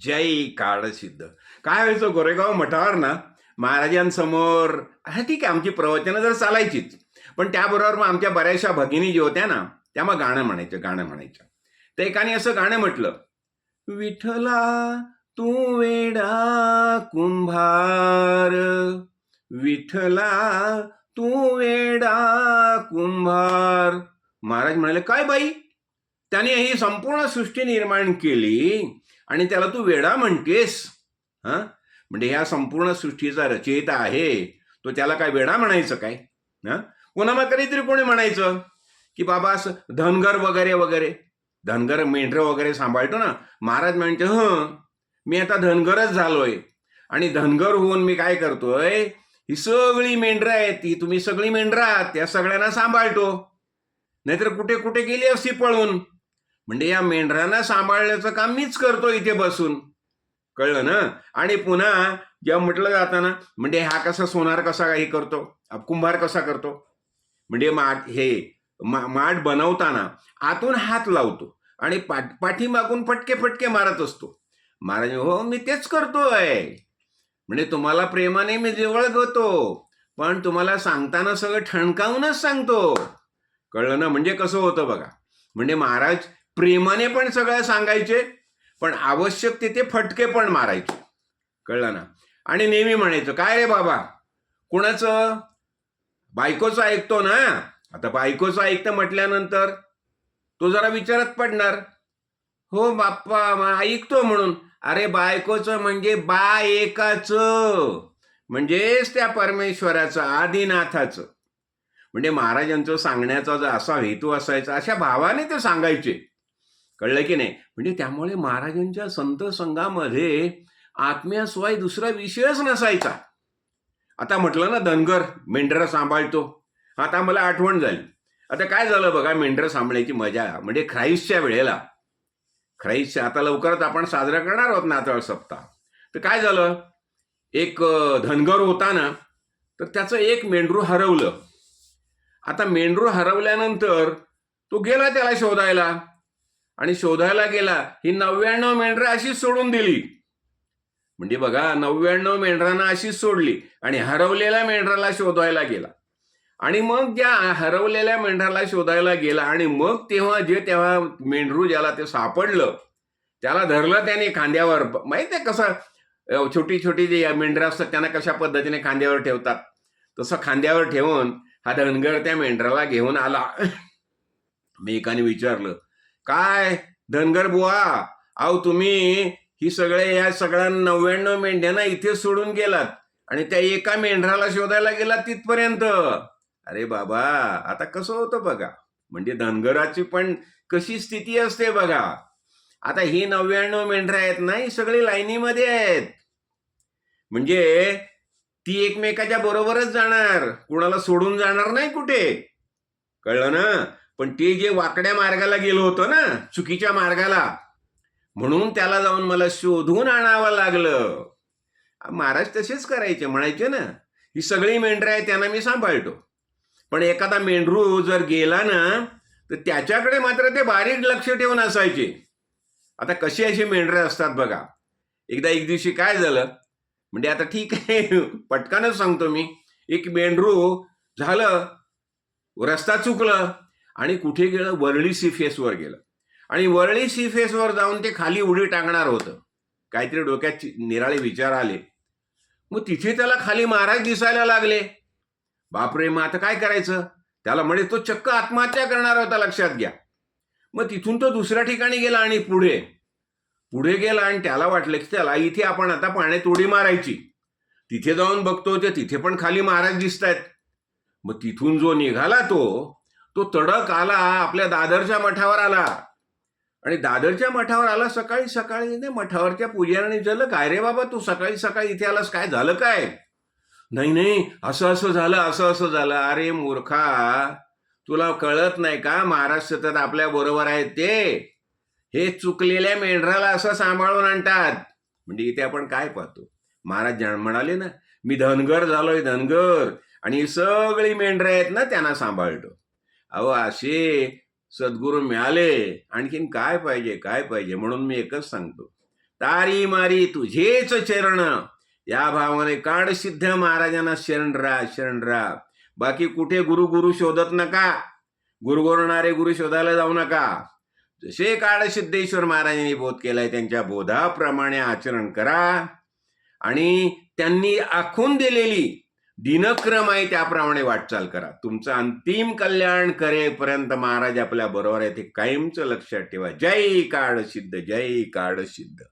जय काळसिद्ध काय व्हायचं गोरेगाव मठावर ना महाराजांसमोर हा ठीक आहे आमची प्रवचनं जर चालायचीच पण त्याबरोबर मग आमच्या बऱ्याचशा भगिनी ज्या होत्या ना त्या मग गाणं म्हणायच्या गाणं म्हणायच्या. तर एकाने असं गाणं म्हटलं विठला तू वेडा कुंभार विठला तू वेडा कुंभार. महाराज म्हणाले काय बाई? त्याने ही संपूर्ण सृष्टी निर्माण केली. आणि त्याला तू वेडा म्हणतेस हां? म्हणजे ह्या संपूर्ण सृष्टीचा रचयिता आहे तो त्याला काय वेडा म्हणायचं काय? हा? कोणामा मग कधीतरी कोणी म्हणायचं की बाबा असं धनगर वगैरे वगैरे धनगर मेंढरं वगैरे सांभाळतो ना महाराज म्हणते हं मी आता धनगरच झालोय. आणि धनगर होऊन मी काय करतोय? ही सगळी मेंढरं आहेत ती तुम्ही सगळी मेंढरं आहात त्या सगळ्यांना सांभाळतो. नाहीतर कुठे कुठे गेली असती पळून? म्हणजे या मेंढरांना सांभाळण्याचं काम मीच करतो इथे बसून. कळलं ना? आणि पुन्हा जेव्हा म्हटलं जातं ना म्हणजे हा कसा सोनार कसा हे करतो? कुंभार कसा करतो? म्हणजे माठ हे माठ बनवताना आतून हात लावतो आणि पाठ पाठीमागून फटके फटके मारत असतो. महाराज हो मी तेच करतोय. म्हणजे तुम्हाला प्रेमाने मी जवळ घेतो पण तुम्हाला सांगताना सगळं ठणकावूनच सांगतो. कळलं ना? म्हणजे कसं होतं बघा. म्हणजे महाराज प्रेमाने पण सगळं सांगायचे पण आवश्यक तिथे फटके पण मारायचे. कळलं ना? आणि नेहमी म्हणायचं काय रे बाबा? कुणाचं? बायकोचं ऐकतो ना? आता बायकोचं ऐकतं म्हटल्यानंतर तो जरा विचारात पडणार. हो बाप्पा ऐकतो म्हणून. अरे बायकोचं म्हणजे बा एकाचं म्हणजेच त्या परमेश्वराचं आदिनाथाचं. म्हणजे महाराजांचं सांगण्याचा जो असा हेतू असायचा अशा भावाने ते सांगायचे. कळलं की नाही? म्हणजे त्यामुळे महाराजांच्या संत संघामध्ये आत्म्याशिवाय दुसरा विषयच नसायचा. आता म्हटलं ना धनगर मेंढरा सांभाळतो. आता मला आठवण झाली. आता काय झालं बघा मेंढरं सांभाळायची मजा म्हणजे ख्राईसच्या वेळेला. ख्राईसच्या आता लवकरच आपण साजरा करणार आहोत नाताळ सप्ताह. तर काय झालं? एक धनगर होता ना तर त्याचं एक मेंढरू हरवलं. आता मेंढरू हरवल्यानंतर तो गेला त्याला शोधायला. आणि शोधायला गेला ही नव्याण्णव मेंढरं अशीच सोडून दिली. म्हणजे बघा नव्याण्णव मेंढरांना अशीच सोडली आणि हरवलेल्या मेंढराला शोधायला गेला. आणि मग त्या हरवलेल्या मेंढराला शोधायला गेला आणि मग तेव्हा जे तेव्हा मेंढरू ज्याला ते सापडलं त्याला धरलं त्याने खांद्यावर. माहीत आहे कसं? छोटी छोटी जे मेंढरं असतात त्यांना कशा पद्धतीने खांद्यावर ठेवतात? तसं खांद्यावर ठेवून हा धनगर त्या मेंढराला घेऊन आला. मी एकाने विचारलं काय? धनगर बुवा. अहो तुम्ही ही सगळे या सगळ्या नव्याण्णव मेंढ्यांना इथे सोडून गेलात आणि त्या एका मेंढराला शोधायला गेलात तिथपर्यंत. अरे बाबा आता कसं होतं बघा? म्हणजे धनगराची पण कशी स्थिती असते बघा. आता ही नव्याण्णव मेंढरं आहेत ना ही सगळी लाईनीमध्ये आहेत. म्हणजे ती एकमेकाच्या बरोबरच जाणार. कुणाला सोडून जाणार नाही कुठे? कळलं ना? पण ते जे वाकड्या मार्गाला गेलो होतं ना चुकीच्या मार्गाला म्हणून त्याला जाऊन मला शोधून आणावं लागलं. महाराज तसेच करायचे म्हणायचे ना ही सगळी मेंढरं आहे त्यांना मी सांभाळतो. पण एखादा मेंढरू जर गेला ना तर त्याच्याकडे मात्र ते बारीक लक्ष ठेवून असायचे. आता कशी अशी मेंढरे असतात बघा. एकदा एक दिवशी काय झालं म्हणजे आता ठीक आहे पटकनच सांगतो मी. एक मेंढरू झालं रस्ता चुकलं आणि कुठे गेलं? वरळी सी फेसवर गेलं. आणि वरळी सी फेसवर जाऊन ते खाली उडी टाकणार होतं. काहीतरी डोक्यात निराळे विचार आले. मग तिथे त्याला खाली महाराज दिसायला लागले. बापरे मग आता काय करायचं? त्याला म्हणे तो चक्क आत्महत्या करणार होता लक्षात घ्या. मग तिथून तो दुसऱ्या ठिकाणी गेला आणि पुढे. पुढे गेला आणि त्याला वाटलं की त्याला इथे आपण आता पाण्यात उडी मारायची. तिथे जाऊन बघतो ते तिथे पण खाली महाराज दिसत आहेत मग तिथून जो निघाला तो तो तडक आला आपल्या दादरच्या मठावर आला. आणि दादरच्या मठावर आला सकाळी सकाळी नाही मठावरच्या पुजाऱ्याने विचारलं काय रे बाबा तू सकाळी सकाळी इथे आलास काय झालं काय? नाही नाही असं असं झालं असं असं झालं. अरे मूर्खा तुला कळत नाही का महाराष्ट्र तर आपल्या बरोबर आहेत ते. हे चुकलेल्या मेंढराला असं सांभाळून आणतात. म्हणजे इथे आपण काय पाहतो? महाराज म्हणाले ना मी धनगर झालोय धनगर. आणि सगळी मेंढरं आहेत ना त्यांना सांभाळतो. अहो असे सद्गुरू मिळाले. आणखीन काय पाहिजे काय पाहिजे म्हणून मी एकच सांगतो. तारी मारी तुझेच चरण. या भावाने काढ सिद्ध महाराजांना शरण राहा शरण राहा बाकी कुठे गुरु गुरु शोधत नका. गुरु गोरणारे गुरु शोधायला जाऊ नका. जसे काळ सिद्धेश्वर महाराजांनी बोध केलाय त्यांच्या बोधाप्रमाणे आचरण करा. आणि त्यांनी आखून दिलेली दिनक्रम आहे त्याप्रमाणे वाटचाल करा. तुमचं अंतिम कल्याण करेपर्यंत महाराज आपल्या बरोबर आहे ते कायमचं लक्षात ठेवा. जय काळ सिद्ध जय काळ सिद्ध